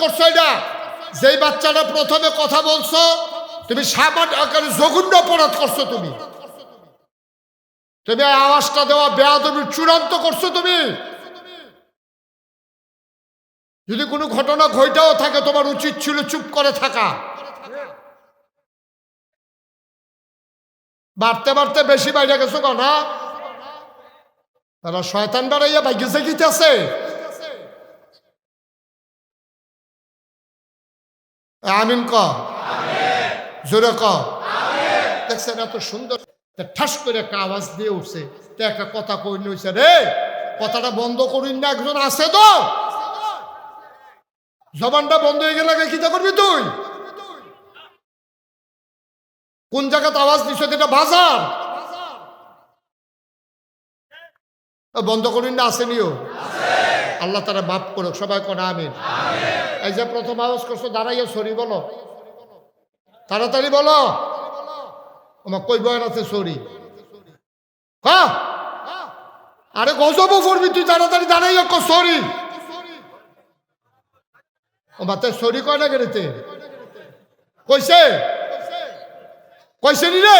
করছ এটা? যেই বাচ্চাটা প্রথমে কথা বলছো, তুমি সামান্য আকারে জঘন্য অপরাধ করছ তুমি। তুমি আওয়াজটা দেওয়া বেয়াদবি চূড়ান্ত করছ তুমি। যদি কোনো ঘটনা ঘটাও থাকে, তোমার উচিত ছিল চুপ করে থাকা। বাড়তে বাড়তে বেশি বাইরে গেছো না? তারা শয়তান বাড়াইয়া বাইকে গিতেছে আমিন ক। জোরে ক। দেখছেন এত সুন্দর ঠাস করে একটা আওয়াজ দিয়ে উঠছে। একটা কথা কই নইছে, রে, কথাটা বন্ধ করিন না, একজন আছে তো? জবানটা বন্ধ হয়ে গেলে কিতা করবি তুই? কোন জায়গাতে আওয়াজ দিছ এটা বাজার? বন্ধ করিন না, আসেনিও। আল্লাহ তারা মাফ করুক, সবাই কোন আমিন? এই যে প্রথম আওয়াজ করছ, দাঁড়াইয়া সরি বলো। তাড়াতাড়ি বলো। আমার কই বয়ান আছে, সরি। হ্যাঁ আরে গজবও করবি তুই, তাড়াতাড়ি দাঁড়াইয়া কো, সরি। ও মাতে সরি কয় না গেড়েতে কইছে? কইছে নি রে?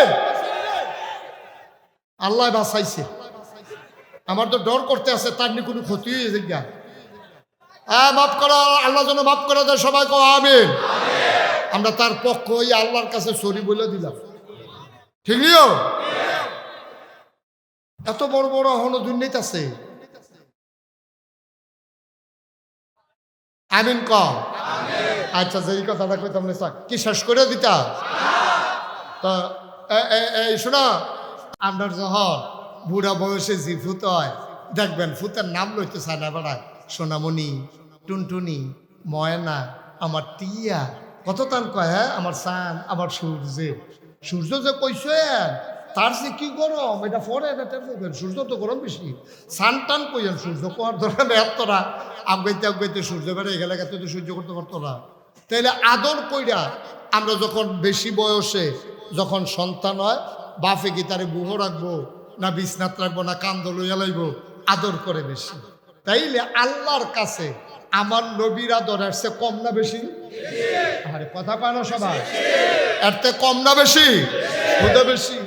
আল্লাহ বাঁচাইছে। আমার তো ডর করতে আছে, তার নিয়ে কোনো ক্ষতি হয়ে যায় হ্যাঁ মাফ করা, আল্লাহ যেন মাফ করে দেয়, সবাই কো আমিন। আমরা তার পক্ষ হয়ে আল্লাহর কাছে সরি বলে দিলাম। ঠিক এত বড় বড় হন দুর্নীতি আছে। আমিন ক আচ্ছা যে কথাটা কইতাম, না কি শেষ করে দিতা? তা এই শোনা আপনার যখন বুড়া বয়সে যে ফুত হয়, দেখবেন ফুতের নাম লইতে চায় না বেড়ায় সোনামণি, টুনটুনি, ময়না, আমার টিয়া। কত টান কয় হ্যাঁ আমার সান আমার সূর্য। সূর্য যে কইছে, তার যে কি গরম, এটা পরে এটা সূর্য তো গরম বেশি। সান টান কইয়েন সূর্য, কোয়ার ধরেন এতরা আগাইতে আগাইতে সূর্য বেড়ে গেলে গেতে তো সহ্য করতে পারতো না। তাইলে আদর কইরা আমরা যখন বেশি বয়সে যখন সন্তান হয় বাফে কি তারে বুহ রাখব? না বিছনাত রাখব না কান্দ, লইয়া লাইব, আদর করে বেশি। তাইলে আল্লাহর কাছে আমার নবীর আদর চেয়ে কম না বেশি? আরে, কথা পায় না সবাই। এর থেকে কম না বেশি? হুদা বেশি।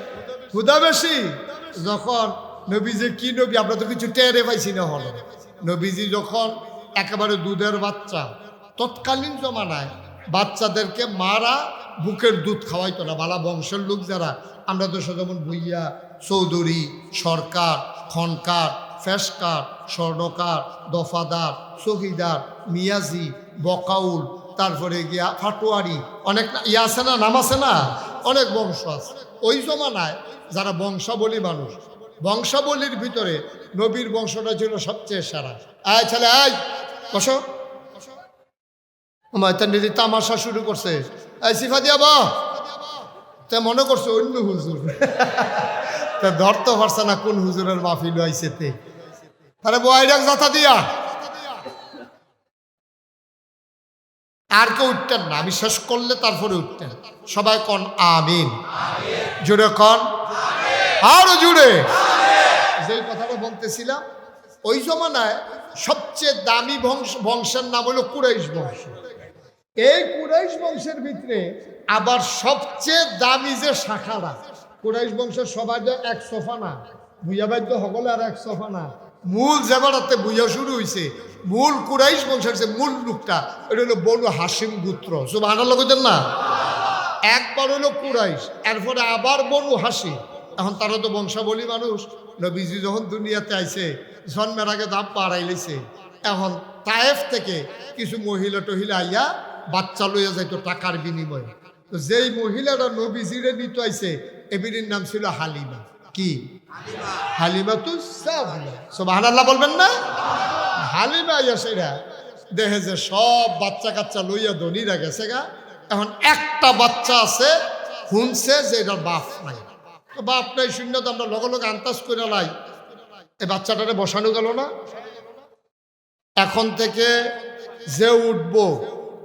হুদা বেশি? যখন নবীজি কি নবী, আমরা তো কিছু টেরে পাইছি না হলো। নবীজি যখন একেবারে দুধের বাচ্চা, তৎকালীন জমানায় বাচ্চাদেরকে মারা বুকের দুধ খাওয়াইতো না, বালা বংশের লোক যারা, আমরা তো যেমন ভুইয়া চৌধুরী, সরকার, খনকার ফেসকার স্বর্ণকার, দফাদার, চকিদার, মিয়াজি, বকাউল, তারপরে গিয়া ফাটোয়ারি, অনেক ইয়া আছে না, নাম আছে না? অনেক বংশ আছে। ওই জমানায় যারা বংশাবলী মানুষ, বংশাবলীর ভিতরে নবীর বংশটা ছিল সবচেয়ে সেরা। আয় ছেলে, আয়, বসো। মাইতান্ডি তামাশা শুরু করছে। এই সিফা দিয়া বা, তা মনে করছে অন্য হুজুর। তা ধরতে পারছে না কোন হুজুরের মাহফিল আইছে তে। তারে বয়াইরাক যাতা দিয়া। আর কেউ উঠতেন না, আমি শেষ করলে তারপরে উঠতেন। সবাই কন, আমিন। জুড়ে কন। আরও জুড়ে যেই কথাটা বলতেছিলাম, ওই জমানায় সবচেয়ে দামি বংশ, বংশের নাম হলো কুরাইশ বংশ। এই কুরাইশ বংশের ভিতরে আবার সবচেয়ে দামি যে শাখাটা কুরাইশ বংশের সবাই যে এক সোফা না ভুইয়া বাদ্য সকলে আর এক সোফা না। মূল জেবারাতে বুঝা শুরু হয়েছে মূল কুরাইশ বংশের যে মূল লোকটা, এটা হলো বনু হাসিম গুত্র। সব আনার লগেন না? একবার হলো কুরাইশ, এরপরে আবার বনু হাসি এখন তারা তো বংশাবলী মানুষ, নবীজি যখন দুনিয়াতে আইছে, জন্মের আগে দাম পাড়াই লইছে। এখন তায়েফ থেকে কিছু মহিলা টহিলা আইয়া বাচ্চা লইয়া যাইতো টাকার বিনিময়ে। তো যেই মহিলাটা নবীজিরে নিত আইছে এবিরির নাম ছিল হালিমা। কি? হালিমা তু সব আল্লাহ বলবেন না? হালিমা আইয়া সেরা। দেখে যে সব বাচ্চা কাচ্চা লইয়া ধনীরা গেছে গা। এখন একটা বাচ্চা আছে শুনছে যে এটার বাপ নাই। তো বাপ নাই শূন্য তো আমরা লগে লগে আন্তাজ করে লাই। এই বাচ্চাটারে বসানো গেল না? এখন থেকে যে উঠবো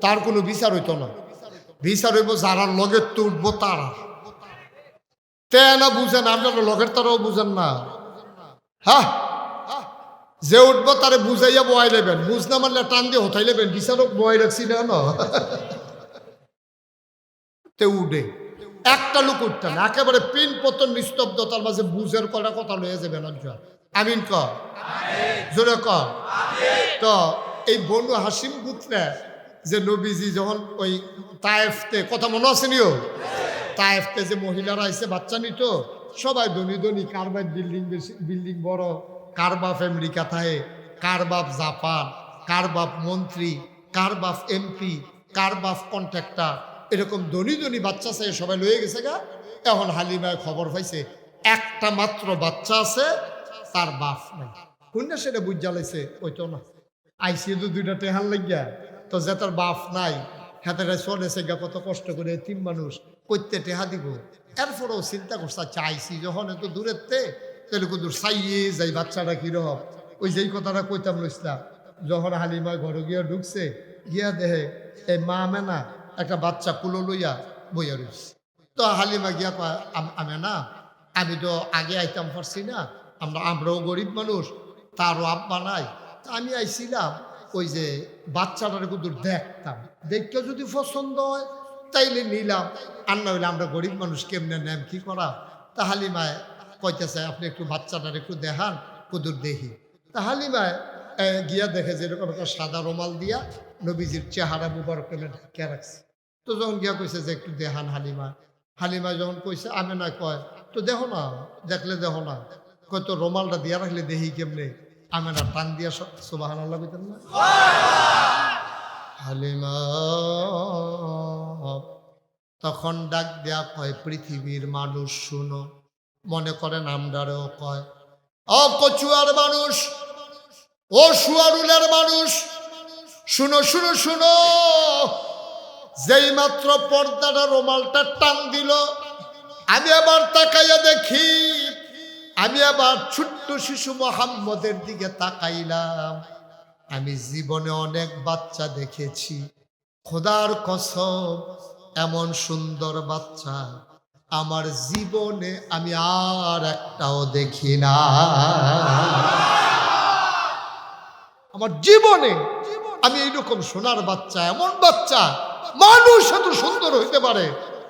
তার কোনো বিচার হইতো না। বিচার হইব যারা লগের তো উঠবো তারা। তে না বুঝেন আপনারা লগের তারাও বুঝেন না। হ্যাঁ যে উঠবো তারে বুঝাইয়া বয়াই নেবেন। বুঝ না মারলে টান দিয়ে হতাই নেবেন। বিচারক বয়াই রাখছি না না? তে উঠে। একটা লোক উঠতে না একেবারে পিন পতন নিস্তব্ধতার মাঝে বুঝের কটা কথা লয়ে যাবে না আমিন ক? জোরে ক? তো এই বনু হাসিম গুতলে যে নবীজি যখন ওই তায়েফতে, কথা মনে আছে নিও? তায়েফতে যে মহিলারা আইসে বাচ্চা নিত, সবাই ধনী ধনী কারবার বিল্ডিং বিল্ডিং বড়, কার বাপ আমেরিকা থাকে কার বাপ জাপান, কার বাপ মন্ত্রী, কার বাপ এমপি, কার বাপ কন্ট্রাক্টর, এরকম ধনী ধনী বাচ্চা চাই সবাই লয়ে গেছে গা। এখন হালিমায় খবর পাইছে, একটা মাত্র বাচ্চা আছে, তার বাপ নাই। কোনটা সেটা বুঝ জ্বালাইছে ওই তো না। আইসি তো দুইটা টেহান লাগিয়া তো যে তার বাপ নাই হাতে চলেছে গা কত কষ্ট করে তিন মানুষ কইতে টেহা দিব। এরপরেও চিন্তা করছে চাইছি যখন এত দূরের তে তাহলে কত চাইয়ে যাই, বাচ্চাটা কীরকম ওই যেই কথাটা কইতাম লইছিলাম, যখন হালিমা ঘরে গিয়া ঢুকছে, গিয়া দেহে এই মা মেনা একটা বাচ্চা কুলো লইয়া বইয়া রয়েছে তো হালিমা গিয়া কয়, "আম- আমি না আমি তো আগে আইতাম পারছি না, আমরা, আমরাও গরিব মানুষ, তারও আব্বা নাই, তা আমি আইছিলাম ওই যে বাচ্চাটার কিন্তু দেখতাম। দেখতে যদি পছন্দ হয়, তাইলে নিলাম। আর না হইলে আমরা গরিব মানুষ কেমনে নেম কি করা তা হালিমায় কইতেছে, আপনি একটু বাচ্চাটার একটু দেখান, কুদুর দেখি। তা হালিমায় গিয়া দেখে যে এরকম একটা সাদা রুমাল দিয়া নবীজির চেহারা মুবারক ঢাকিয়া রাখছে। তো যখন গিয়া কইছে যে একটু দেখান হালিমা হালিমা যখন কইছে, আমি না কয়, তো দেখো না, দেখলে দেখো না। কয়, তো রুমালটা দিয়া রাখলে দেখি কেমনে? আমি না টান দিয়া সুবাহান আল্লাহ কইতেন না? হালিমা, তখন ডাক দেয়া কয়, পৃথিবীর মানুষ শুনো। মনে করেন আমরাও কয়, ও কচুয়ার মানুষ, ও সুয়ারুলের মানুষ, শুনো শুনো শুনো। যেই মাত্র পর্দাটা রোমালটা টান দিল, আমি আবার তাকাইয়া দেখি আমি আবার ছোট্ট শিশু মোহাম্মদের দিকে তাকাইলাম। আমি জীবনে অনেক বাচ্চা দেখেছি। খোদার কসম, এমন সুন্দর বাচ্চা আমার জীবনে আমি আর একটাও দেখি না। আমার জীবনে আমি এইরকম সোনার বাচ্চা, এমন বাচ্চা মানুষ এত সুন্দর হইতে পারে,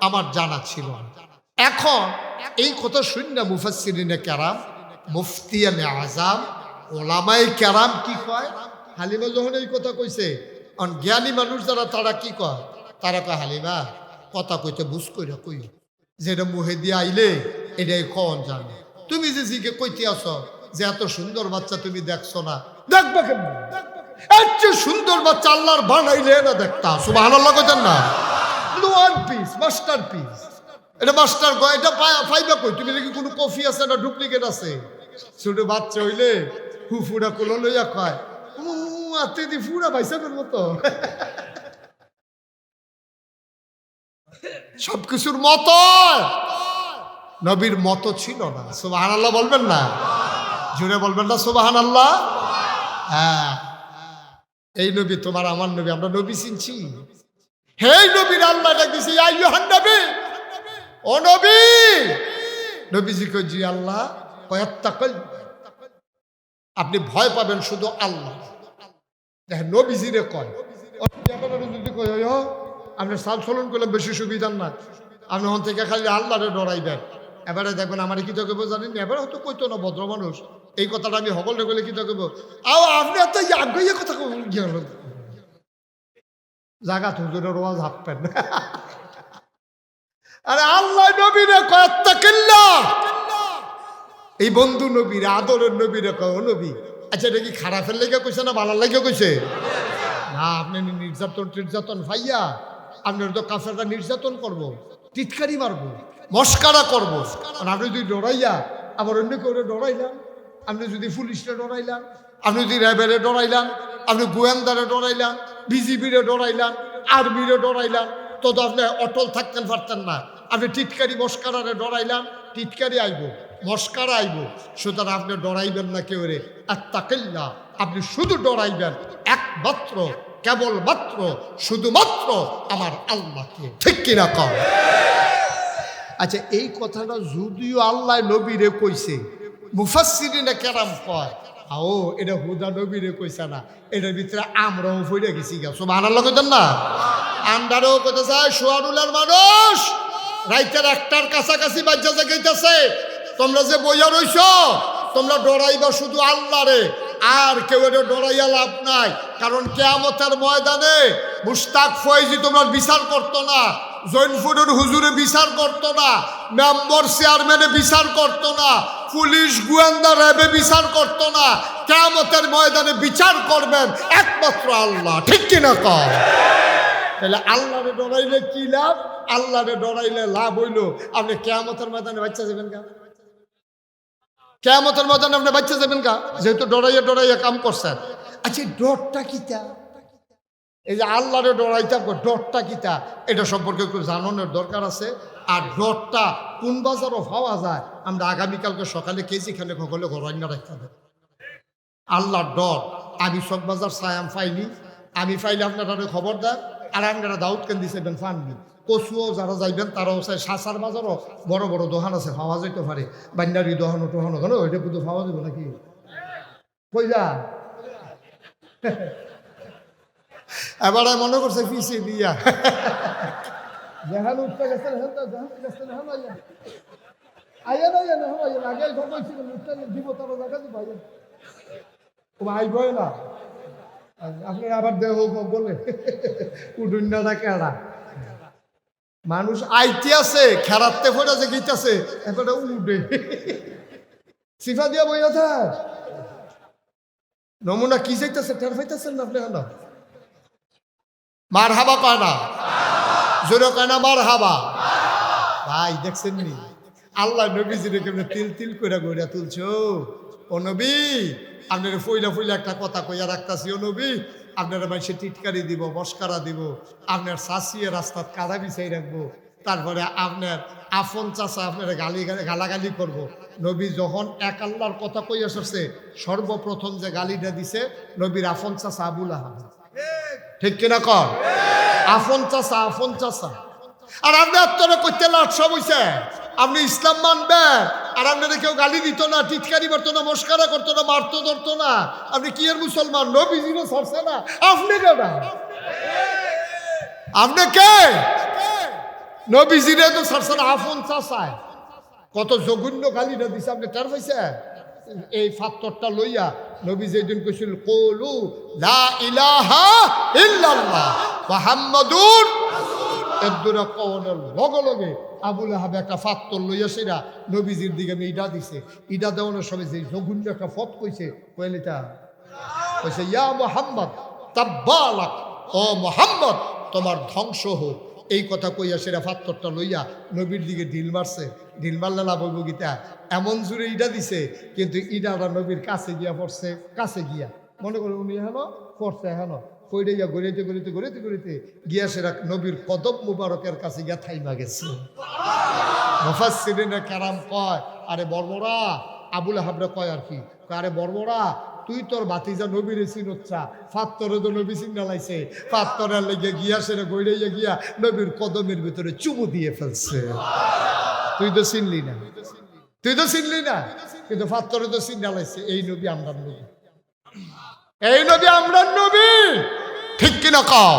আমার জানা ছিল। এখন এই কথা শূন্য মুফাসিরিনে ক্যারাম মুফতিয়ানে আজাম ওলামাই ক্যারাম কি কয়? হালিমা যখন এই কথা কইছে, অন জ্ঞানী মানুষ যারা, তারা কি কয়? তারা কয়, হালিমা, কথা কইতে বুঝ কইরা কই যেটা মুহে দিয়ে আইলে, এটাই কন জানে। তুমি যে জিকে কইতে আস যে এত সুন্দর বাচ্চা তুমি দেখছ না, দেখবা এর চেয়ে সুন্দর বাচ্চা আল্লাহর বানাইলে না দেখতা সুবাহ আল্লাহ কইতেন না। ওয়ান পিস মাস্টার পিস এটা মাস্টার গয় এটা পাই- পাইবা কই? তুমি দেখি কোনো কফি আছে না ডুপ্লিকেট আছে? ছোট বাচ্চা হইলে হু ফুড়া কোলো লইয়া কয় উ আতে দি ফুড়া ভাইসাবের মতো। সবকিছুর মতো। নবীর মতো ছিল না। সুবাহান আল্লাহ বলবেন না? জুড়ে বলবেন না সুবাহান আল্লাহ হ্যাঁ। এই নবী তোমার, আমার নবী, আমরা নবী চিনছি। হে নবীর আল্লাহ ডাক দিছি আইয়ুহান নবী! নবীজি কই আল্লাহ। কয়াত্তাকল আপনি ভয় পাবেন শুধু আল্লাহ। নবীজিরে কয় যদি কয়, "ওই আপনি সাল চলন করলে বেশি সুবিধার না। আপনি হন থেকে খালি আল্লাহরে ডরাইবেন এবারে দেখবেন আমার কি তো কেবো জানেন? এবারে হয়তো কইতো না, ভদ্র মানুষ। এই কথাটা আমি সকলে গেলে কি তো কেবো আও, আপনি এত আগ্রহী কথা জাগা হুজুরের ওয়াজ হাঁপবেন আরে আল্লাহ নবীরে কয়াত্তাকিল্লা এই বন্ধু নবীর, আদরের নবীরে কয় নবী আচ্ছা এটা কি খারাপের লেগে কইছে না ভালো লেগে কইছে? না, আপনি নির্যাতন নির্যাতন ভাইয়া, আপনার তো কাফেরটা নির্যাতন করব, টিটকারি মারবো, মস্কারা করব। আর আপনি যদি ডরাইয়া, আবার অন্য কেউ ডরাইলাম, আপনি যদি পুলিশে ডরাইলাম, আপনি যদি র্যাবেরে ডরাইলাম, আপনি গোয়েন্দারে ডরাইলাম, বিজিবিরে ডরাইলাম, আর্মিরে ডরাইলাম তো তো আপনি অটল থাকতেন, পারতেন না। আপনি টিটকারি মস্কারারে ডরাইলাম, টিটকারি আইব, মস্কারা আইব। সুতরাং আপনি ডরাইবেন না কেউ রে। আর তাকেল্লা আপনি শুধু ডরাইবেন, একমাত্র, কেবলমাত্র, শুধুমাত্র আমার আল্লাহকে। ঠিক কিনা কম আচ্ছা এই কথাটা যদিও আল্লাহ নবীরে কইছে, মুফাসসিরিনে কেরাম কয়, আও, এটা হুদা নবীরে কইছে না। এটার ভিতরে আমরাও ফইরে গেছি গা। সব আনার না? আমরাও কইতে চাই সোয়ারুলার মানুষ! রাইতের একটার কাছাকাছি বাজ্যা জাগাইতেছে। তোমরা যে বইয়া রইছ, তোমরা ডরাইবা শুধু আল্লাহরে আর কেউ এটা ডরাইয়া লাভ নাই। কারণ কেয়ামতের ময়দানে মুস্তাক ফয়েজি তোমরা বিচার করতো না জৈনফুডের হুজুরে বিচার করতো না, মেম্বর চেয়ারম্যানে বিচার করতো না, পুলিশ গোয়েন্দা র্যাবে বিচার করতো না। কেয়ামতের ময়দানে বিচার করবেন একমাত্র আল্লাহ। ঠিক কিনা কর তাহলে আল্লাহরে ডরাইলে কি লাভ? আল্লাহরে ডরাইলে লাভ হইল। আপনি কেয়ামতের ময়দানে বাচ্চা যাবেন কা কেয়ামতের ময়দানে আপনি বাচ্চা যাবেন কা যেহেতু ডরাইয়া ডরাইয়া কাম করছেন আচ্ছা ডরটা কিতা এই যে আল্লাহরে ডরাইতে ডরটা কিতা এটা সম্পর্কে একটু জানানোর দরকার আছে। আর ডরটা কোন বাজারও পাওয়া যায়, আমরা আগামীকালকে সকালে কেজি খানে সকলে ঘরান্য রাখতে হবে। আল্লাহর ডর, আমি সব বাজার সায়াম পাইনি। আমি পাইলে আপনারা খবর দেন আর আপনারা দাউদ কেন দিছে বেন ফাননি কচুও যারা যাইবেন, তারাও চাই সাসার বাজারও বড় বড় দোকান আছে, পাওয়া যাইতে পারে। বান্ডারি দোকানো টোহানো কেন ওইটা কিন্তু পাওয়া যাবে নাকি? কই যা? এবারে মনে করছে পিছিয়ে দিয়া। যেখানে না আগে দিব না আপনি আবার দেহ বলে উডুন না কেডা মানুষ আইতে আছে খেরাতে ফোটা যে গিতেছে এখন উডে সিফা দিয়া থাক নমুনা কি চাইতেছে? টের পাইতেছেন না আপনি মার হাবা কয় না জোরে কয় না মার হাবা ভাই, দেখছেন নি? আল্লাহ নবীজিরে কেমন তিল তিল করে গড়িয়া তুলছো? ও নবী, আপনার ফইলা ফইলা একটা কথা কইয়া রাখতাছি, ও নবী, আপনারা মানুষের টিটকারি দিব, মস্কারা দিব, আপনার শাসিয়ে রাস্তাত কাদা বিছাই রাখব, তারপরে আপনার আফন চাষা আপনার গালি গালাগালি করব। নবী যখন এক আল্লাহর কথা কই আসছে সর্বপ্রথম যে গালিটা দিছে, নবীর আফন চাষা আবুল আহাব। ঠিক কিনা কর আফন চাষা আফন চাষা আর আপনি আত্মরা করতে লাট সব হইছে। আপনি ইসলাম মানবেন। আর আপনারা কেউ গালি দিত না, টিটকারি করতো না, মস্কারা করতো না, মারতো, ধরতো না। আপনি কি এর মুসলমান? নবীজিরও সরছে না। আপনি কেডা? আপনি কে? নবীজিরে তো সরছে না আফন চাষায় কত জঘন্য গালিটা দিছে, আপনি টের পাইছে এই ফাত্তরটা লইয়া নবী যেদিন কইছিল, কলু লা ইলাহা ইল্লাল্লাহ মুহাম্মাদুর এদুরা কওনের লগে লগে আবুল আহাব একটা ফাত্তর লইয়া সেরা নবীজির দিকে আমি ইডা দিছে। ইডা দেওয়ানোর সময় যে জঘন্য একটা ফত কইছে কইলিটা কইছে, ইয়া মোহাম্মদ, তাব্বালাক, ও মোহাম্মদ, তোমার ধ্বংস হোক। এই কথা কইয়া সেরা ফাত্তরটা লইয়া নবীর দিকে ঢিল মারছে। ঢিল মারলে লাভ হইব গীতা এমন জুড়ে ইডা দিছে, কিন্তু ইডাটা নবীর কাছে গিয়া পড়ছে, কাছে গিয়া। মনে করো উনি হেন পড়ছে হেন কইরে যা গড়িতে গড়িতে গড়িতে গড়িতে গিয়া সেরা নবীর কদম মুবারকের কাছে গিয়া থাইমা গেছে। মুফাসসিরিনে কারাম কয়, আরে বর্বরা আবুল হাবরা কয় আর কি আরে বর্বরা তুই তোর বাতিজা নবীর চিনোচ্ছা, ফাত্তরে তো নবী চিন্না লাইছে ফাত্তরের লেগে গিয়া সেরে গইড়াইয়া গিয়া নবীর কদমের ভিতরে চুমু দিয়ে ফেলছে। তুই তো চিনলি না, তুই তো চিনলি না, কিন্তু ফাত্তরে তো চিন্না লাইছে, এই নবী আমরা নবী। এই নবী আমরা নবী। ঠিক কিনা কও?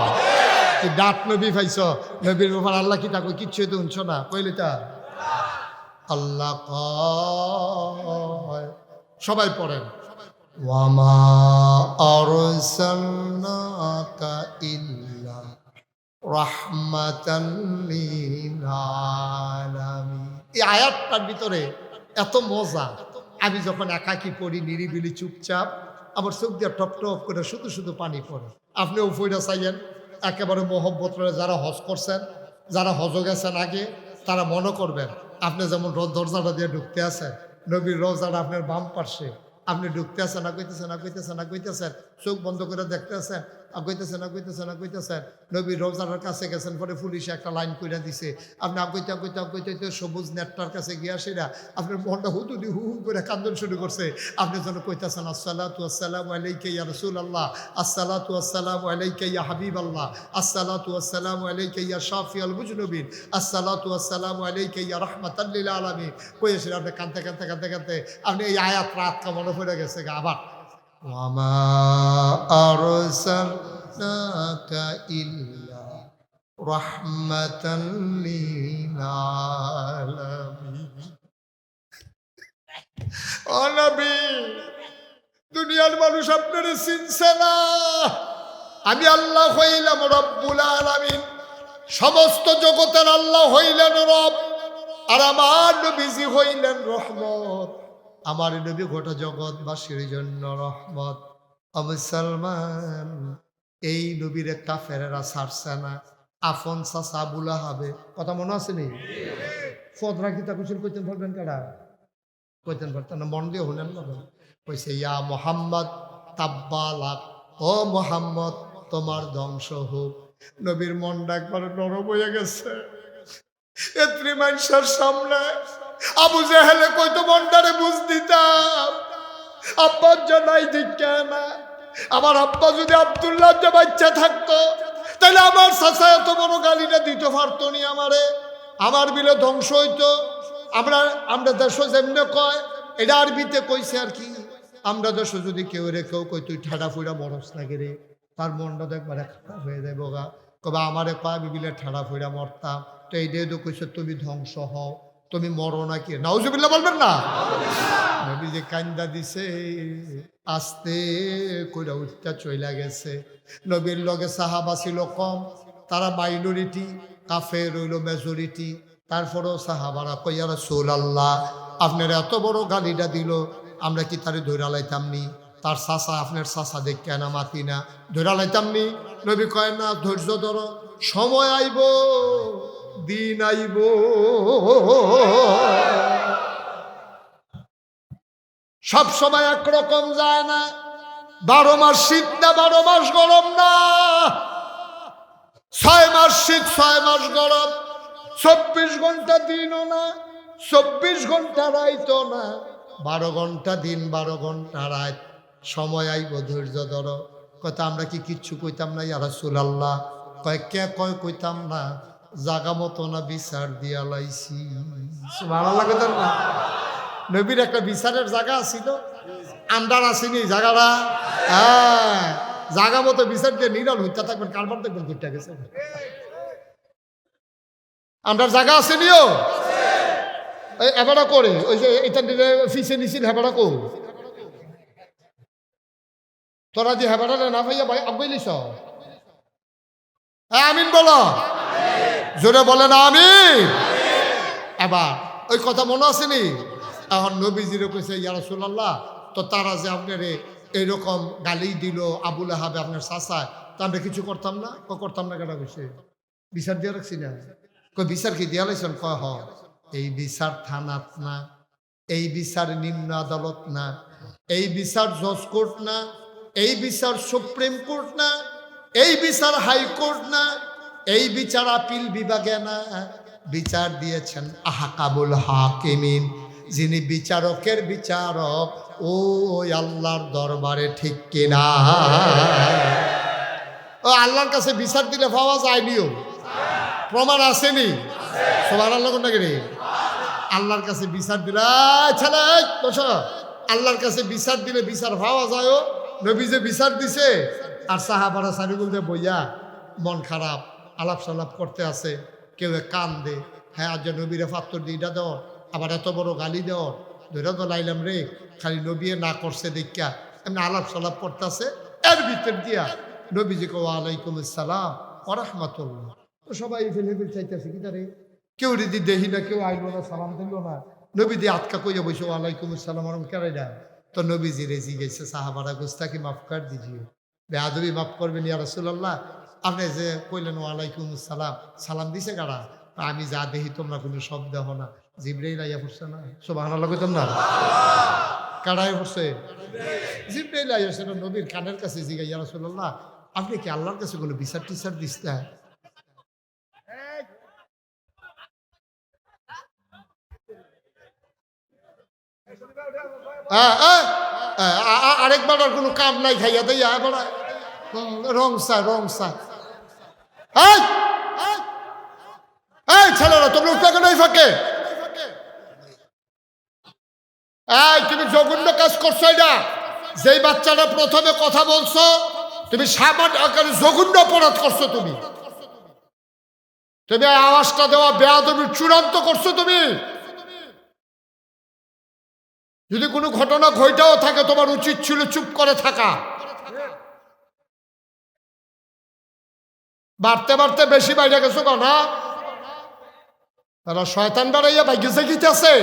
ডাক নবী পাইছ? নবীর ব্যাপার আল্লাহ কি তাকে কিচ্ছু তো শুনছ না? কইলি তা আল্লাহ সবাই পড়েন। ওয়ামা আরসালনাকা ইল্লা রাহমাতান লিল আলামিন এই আয়াতটার ভিতরে এত মজা। আমি যখন একাকি পড়ি নিরিবিলি চুপচাপ আমার চোখ দিয়ে টপ টপ করে শুধু শুধু পানি পড়ে। আপনি ফইরা চাইয়েন, একেবারে মোহব্বত যারা হজ করছেন, যারা হজ গেছেন আগে, তারা মনে করবেন। আপনি যেমন দরজাটা দিয়ে ঢুকতে আছেন, নবীর রোজাটা আপনার বাম পার্শ্বে আপনি ঢুকতে আছেন, না কইতেছেন না কইতেছেন না কইতেছেন, চোখ বন্ধ করে দেখতে আছেন আগাইতেছেন আগাইতেছেন আগাইতেছেন নবীর রোজার কাছে গেছেন, পরে পুলিশে একটা লাইন কইরা দিছে, আপনি আগাইতে আগাইতে আগাইতে সবুজ নেটটার কাছে গিয়া সেরা আপনার মনটা হুতুদি হু হু করে কান্দন শুরু করছে, আপনি যেন কইতেছেন, আসসালাতু আসসালামু আলাইকা ইয়া রাসূলুল্লাহ, আসসালাতু আসসালামু আলাইকা ইয়া হাবিবাল্লাহ, আসসালাতু আসসালামু আলাইকা ইয়া শাফিয়াল মুজনুবিন, আসসালাতু আসসালামু আলাইকা ইয়া রাহমাতাল লিল আলামিন। কইয়া আপনি কাঁদতে কাঁদতে কাঁদতে কাঁদতে, আপনি এই আয়াত রাত মনে পড়ে গেছে আবার وما أرسلناك إلا رحمة للعالمين ও নবী দুনিয়ার মানুষ আপনার চিনছে না আমি আল্লাহ হইলাম রব্বুল আলামিন সমস্ত জগতের আল্লাহ হইলেন রব আর আমার নবীজি হইলেন রহমত আমার নবী গোটা জগৎবাসীর জন্য রহমত। মুসলমান এই নবীর কাফেরেরা ছাড়ছে না। আফন চাচা বুলা হবে কথা মনে আছে নি? ফদরা কিতা কুশল কইতেন পারবেন কারা কইতেন পারতেন না মন দিয়ে শুনেন না কইছে, ইয়া মোহাম্মদ তাব্বালাক ও মোহাম্মদ, তোমার ধ্বংস হোক। নবীর মনটা একবার নরম হয়ে গেছে। এত্রি সামনে আবু জেহেলে কইতো মনটারে বুঝ দিতাম। আব্বার জানাই দিকে না। আমার আব্বা যদি আবদুল্লাহ যে বাচ্চা থাকতো, তাহলে আমার চাচা এত বড় গালিটা দিতে পারতো নি আমারে। আমার বিলে ধ্বংস হইতো। আমরা আমরা দেশ যেমনি কয়, এটা আরবিতে কইছে আর কি। আমরা দেশ যদি কেউ রে কেউ কই তুই ঠাডা ফুড়া মরস লাগে রে? তার মনটা তো একবারে খারাপ হয়ে যায় বোগা। কবা আমারে কয়, আমি বিলে ঠাডা ফুড়া মরতাম। তো এইটাই তো কইছে, তুমি ধ্বংস হও। তুমি মরো নাকি? নাউজুবিল্লাহ বলবেন না? নবী যে কান্দা দিছে, আস্তে কইরা উঠটা চইলা গেছে। নবীর লগে সাহাবা ছিল কম, তারা মাইনরিটি কাফে রইল মেজরিটি। তারপরেও সাহাবারা কইয়া রসুল আল্লাহ আপনার এত বড় গালিটা দিল, আমরা কি তারে ধৈরা লাইতাম নি? তার চাষা আপনার চাষা দেখে না মাতি না। ধৈরা লাইতাম নি? নবী কয়, না, ধৈর্য ধরো, সময় আইব। দিন আইব। সব সময় একরকম যায় না। বারো মাস শীত না, বারো মাস গরম না। ছয় মাস শীত, ছয় মাস গরম। চব্বিশ ঘণ্টা দিনও না, চব্বিশ ঘণ্টা রাইতো না। বারো ঘণ্টা দিন, বারো ঘণ্টা রাত। সময় আইব ধৈর্য ধর। কথা আমরা কি কিচ্ছু কইতাম না ইয়ারা সুলাল্লাহ কয় কে কয় কইতাম না। জাগা মতো না বিচার দিয়া লাইছি। ভালো লাগে না। নবীর একটা বিচারের জায়গা ছিল। আন্ডার আসেনি জায়গাটা হ্যাঁ জায়গা মতো বিচার দিয়ে নিরাল হইতে থাকবেন কারবার দেখবেন ঘুরতে গেছে। আন্ডার জায়গা আসেনিও এবারা করে ওই যে এটা ফিসে নিছিল হেবারা কো তোরা যে হেবারা না ভাইয়া ভাই আব্বাইলিস হ্যাঁ আমিন বলো। জোরে বলে না আমিন। এবার, ওই কথা মনে আসেনি এখন নবীজিরে কইছে ইয়া রাসূলুল্লাহ, তো তারা যে আপনার এইরকম গালি দিল আবুল আহাবে আপনার চাচায় তা আমরা কিছু করতাম না? ক করতাম না কেটা কইছে বিচার দিয়ে রাখছি না? কই বিচার কি দিয়া লাইছেন কয় হ। এই বিচার থানাত না, এই বিচার নিম্ন আদালত না, এই বিচার জজ কোর্ট না, এই বিচার সুপ্রিম কোর্ট না, এই বিচার হাইকোর্ট না এই বিচার আপিল বিভাগে না, বিচার দিয়েছেন আহাকাবুল হাকিমিন, যিনি বিচারকের বিচারক। ও আল্লাহর দরবারে ঠিক কিনা? ও, আল্লাহর কাছে বিচার দিলে পাওয়া যায়নিও প্রমাণ আসেনি। সবার আল্লাহ কোনটা রে আল্লাহর কাছে বিচার দিলে, "এই ছেলে আল্লাহর কাছে বিচার দিলে বিচার পাওয়া যায়ও নবী যে বিচার দিছে, আর সাহাবারা দিয়ে বইয়া, মন খারাপ। আলাপ সালাপ করতে আছে, কেউ কান দে হ্যাঁ আজ নবীরে ফাত্তর দিটা দেও, আবার এত বড় গালি দেও ধরে তো লাইলাম রে, খালি নবীয়ে না করছে দেখা এমনি আলাপ সালাপ করতেছে, এর ভিতর দিয়া সবাই চাইতেছে, কি তারে? কেউ যদি দেখি না, কেউ আইলো না, সালাম দিল না। নবী দিয়ে আটকা কইয়া বসে, ওয়ালাইকুম আসসালাম আরম কেরাই না তো নবীজি রেজি গেছে, সাহাবারা গুস্তাকি মাফ কর দিজিয়ে বেহাদবি মাফ করবেন ইয়া আপনি যে কইলেন, ওয়ালাইকুম আসসালাম, সালাম দিছে কারা? আমি যা দেখি তোমরা কোনো শব্দ দেহ না। জিব্রাইল আইয়া পড়ছে না? সব আনা কইতাম না? কারাই পড়ছে? জিব্রাইল আইয়া সেটা নবীর কানের কাছে জিগা ইয়া রসুল্লাহ আপনি কি আল্লাহর কাছে কোনো বিচার টিচার দিস্তা আরেকবার আর কোনো কাম নাই, খাইয়া দেয়া রং সা রং সা এই! এই, ছেলেরা তোমরা উঠতে কেন এই ফাঁকে? এই তুমি জঘন্য কাজ করছ এটা। যেই বাচ্চাটা প্রথমে কথা বলছো তুমি সামান্য জঘন্য অপরাধ করছ তুমি। তুমি আওয়াজটা দেওয়া বেয়া তুমি চূড়ান্ত করছ তুমি। যদি কোনো ঘটনা ঘটাও থাকে তোমার উচিত ছিল চুপ করে থাকা। বাড়তে বাড়তে বেশি বাইরে গেছো না? তারা শয়তান বাড়াইয়া বাইকে গিতেছে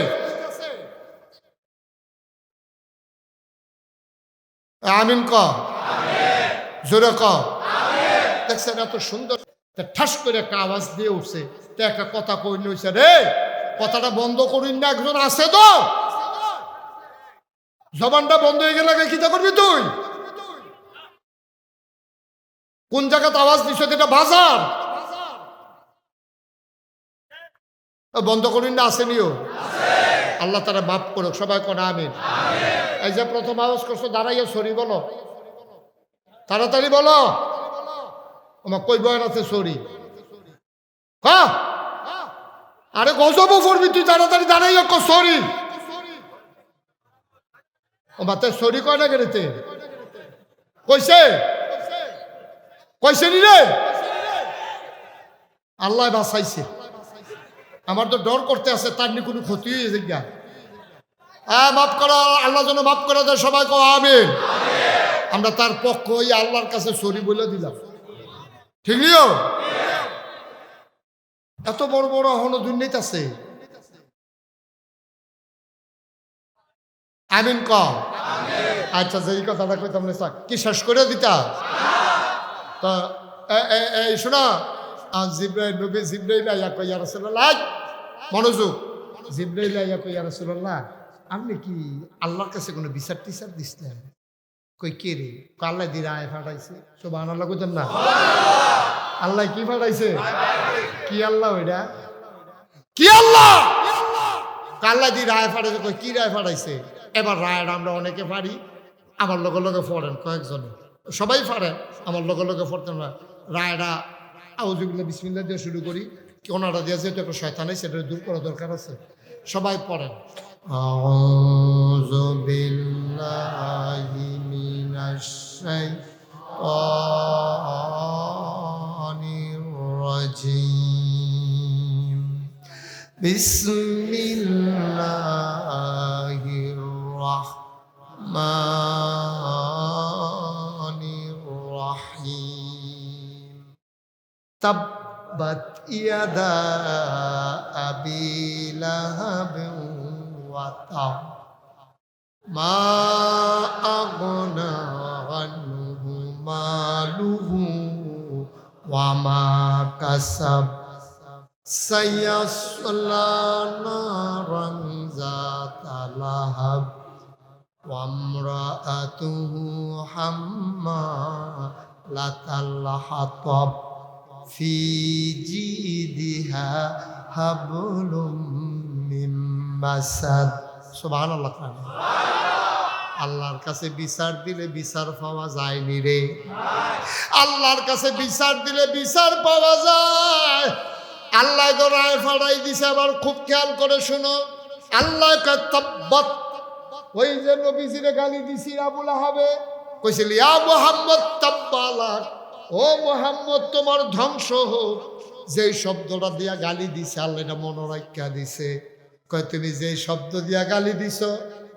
আমিন ক জোরে ক দেখছেন এত সুন্দর ঠাস করে একটা আওয়াজ দিয়ে উঠছে। তা একটা কথা কই নইছে রে? কথাটা বন্ধ করিন না একজন আছে তো? জবানটা বন্ধ হয়ে গেলে কিতা করবি তুই? কোন জায়গাতে আওয়াজ দিছে এটা বাজার? বন্ধ করিন না আসেনিও আল্লাহ তারা মাফ করুক, সবাই কোনা আমিন। এই যে প্রথম আওয়াজ করছ, দাঁড়াইয়া সরি বলো। তাড়াতাড়ি বলো। আমার কই বয়ান আছে, সরি। আরে গজবও পড়বি তুই, তাড়াতাড়ি দাঁড়াইয়া কো, সরি। ও মাতে সরি কয় না গেলেতে কইছে? কইছে নি রে? আল্লাহ বাঁচাইছে। আমার তো ডর করতে আছে, তার নিয়ে কোনো ক্ষতি হয়ে যায় হ্যাঁ মাফ করা, আল্লাহ যেন মাফ করে দেয়, সবাই কো আমিন। আমরা তার পক্ষ ওই আল্লাহর কাছে সরি বলে দিলাম। ঠিক নিও এত বড় বড় হন দুর্নীতি আছে। আমিন ক আচ্ছা যে কথাটা কইতাম কি শেষ করে দিতা? আর কই মনোযোগ। কই আপনি কি আল্লাহর কাছে কোনো বিচার টিচার দিছিলেন? কই কে রে? আল্লাহ দি রায় ফাটাইছে সুবহানাল্লাহ কইতেন না। আল্লাহ কি ফাটাইছে কি আল্লাহ ওইটা? কি আল্লাহ? কাল্লা দি রায় ফাটাইছে কই কি রায় ফাটাইছে এবার রায়টা আমরা অনেকে পারি আমার লগে লগে পড়েন কয়েকজনে। সবাই পারে আমার লগে লগে পড়তেন না রায়টা আউজুবিল্লা বিসমিল্লা দিয়ে শুরু করি কোনাটা দিয়ে যেহেতু একটা শয়তান আছে সেটা দূর করা দরকার আছে সবাই পড়েন আউযু বিল্লাহি মিনাশ শাইতানির রাজিম بسم الله الرحمن تبت يدا أبي لهب وتب ما أغنى عنه ماله وما كسب سيصلى نارا ذات لهب وامرأته حمالة الحطب في جيدها حبل من مسد سبحان الله আল্লাহর কাছে বিচার দিলে বিচার পাওয়া যায়নি রে আল্লাহর কাছে বিচার দিলে বিচার পাওয়া যায় আল্লাহ তো রায় ফাড়াই দিছে আবার খুব খেয়াল করে শুনো আল্লাহ তাব্বাত ওই যে নবীজিরে গালি দিছি আবুল আহাবে কইছিল ইয়া মোহাম্মদ তাব্বালাক ও মোহাম্মদ, তোমার ধ্বংস হোক। যে শব্দটা দিয়া গালি দিছে, আল্লাহ এটা মনোরক্ষা দিছে। কয়, তুমি যে শব্দ দিয়া গালি দিছ,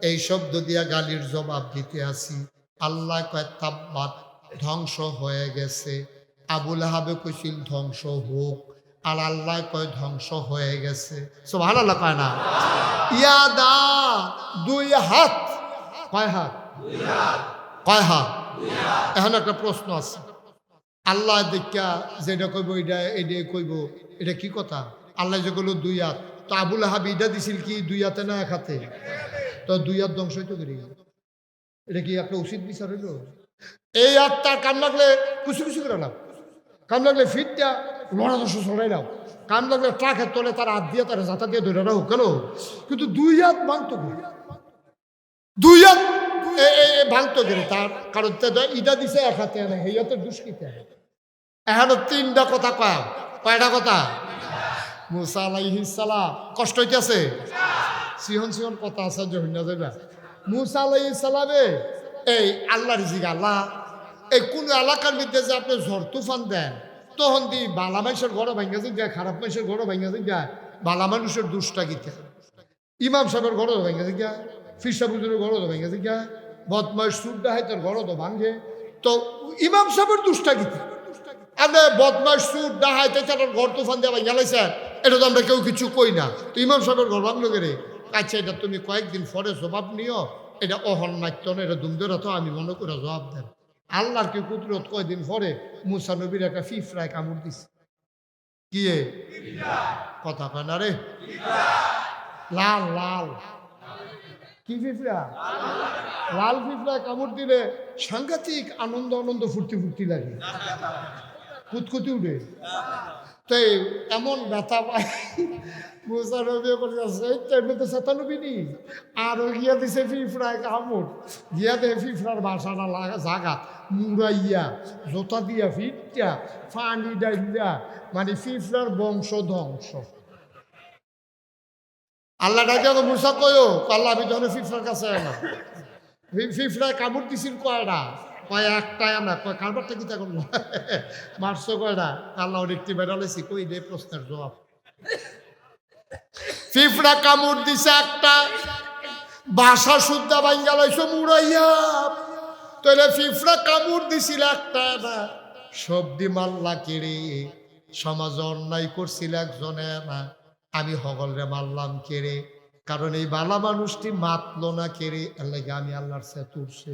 এই শব্দ দিয়া গালির জবাব দিতে আসি। আল্লাহ কয় তাব্বাত ধ্বংস হয়ে গেছে। আবুল আহাবে কইছিল, ধ্বংস হোক। আর আল্লাহ কয়, ধ্বংস হয়ে গেছে। সব ভালো কয় না? ইয়াদা, দুই হাত। কয় হাত? কয় হাত। এখন একটা প্রশ্ন আছে। আল্লাহ দেখা যেটা কইব, এটা এটা কইব। এটা কি কথা? আল্লাহ যে কইল দুই হাত। তো আবুল আহাব ইটা দিছিল কি দুই হাতে না এক হাতে? তো দুই হাত ধ্বংস হইতো করি এটা কি একটা উচিত বিচার হইল? এই হাতটার কাম লাগলে কুচু কুচু করে নাও। কাম লাগলে ফিটটা লড়া দশ চলাই নাও। কাম লাগলে ট্রাকের তলে তার হাত দিয়ে তার যাতা দিয়ে ধরে রাখো কেন? কিন্তু দুই হাত কি? দুই হাত ভাঙতো গেলে তার কারণ ইটা দিছে এক হাতে না হাতে দুষ্কৃতে। এখানে তিনটা কথা কয়। কয়টা কথা? মুসা আলাইহিস সালাম। কষ্ট হইতেছে? সিহন সিহন কথা আছে জহিনা যাইবা মুসা আলাইহিস সালামে এই আল্লাহর জিগা আল্লাহ। এই কোন এলাকার মধ্যে যে আপনি ঝড় তুফান দেন, তখন দি বালা মানুষের ঘর ভাঙ্গা যায় খারাপ মানুষের ঘর ভাঙ্গা যায় বালা মানুষের দুষ্টা গীতা ইমাম সাহেবের ঘর ভাঙ্গা যায় ফিরসা পুজোর ঘর ভাঙ্গা যায় বদমাস সুরদা হয় তার ঘর তো ভাঙ্গে তো ইমাম সাহেবের দুষ্টা গীতা আপনি বদমাস সুর ডাহাইতে তার ঘর তুফান দেওয়া গেলাইছে এটা তো আমরা কেউ কিছু কই না। তো ইমাম সাহেবের ঘর ভাঙলো গেলে আচ্ছা এটা তুমি কয়েকদিন পরে জবাব নিও। এটা অহন নাট্য না, এটা দুমদেরা তো আমি মনে করে জবাব দেন। আল্লাহর কি কুদরত? কয়দিন পরে মুসা নবীর একটা ফিফরায় কামড় দিছে। কি কথা কয় না রে। লাল লাল। কি ফিফরা? লাল ফিফরা কামড় দিলে সাংঘাতিক আনন্দ আনন্দ ফুর্তি ফুর্তি লাগে। কুতকুতি উঠে। তো এমন ব্যথা পায়, মুসা করে যাচ্ছে এমনি তো নি আর গিয়া দিছে ফিফড়ায় কামড়। গিয়া দে ফিফড়ার বাসাটা লাগা জাগা, মুড়াইয়া, জোতা দিয়া ফিটটা পানি ডাইলা মানে ফিফড়ার বংশ ধ্বংস। আল্লাহ ডাকে তো মুসা কয়ো? আল্লাহ, আমি ফিফড়ার কাছে না। ফিফড়ায় কামড় দিছিল কয়টা? কয় একটা না কয় কারবারটা কিতা করল মারছো কয়টা? আল্লাহ দেখতে বেড়ালেছি কই দে প্রশ্নের জবাব? ফিফড়া কামড় দিছে একটা, বাসা শুদ্ধা বাইঙ্গা লাইছো মুড়াইয়া। তাহলে ফিফড়া কামড় দিছিল একটা না সবদি মাল্লা কেড়ে সমাজ অন্যায় করছিল একজনে না আমি হগলরে মারলাম কেড়ে। কারণ এই বালা মানুষটি মাতল না কেড়ে লাগে আমি আল্লাহর সে তুলছে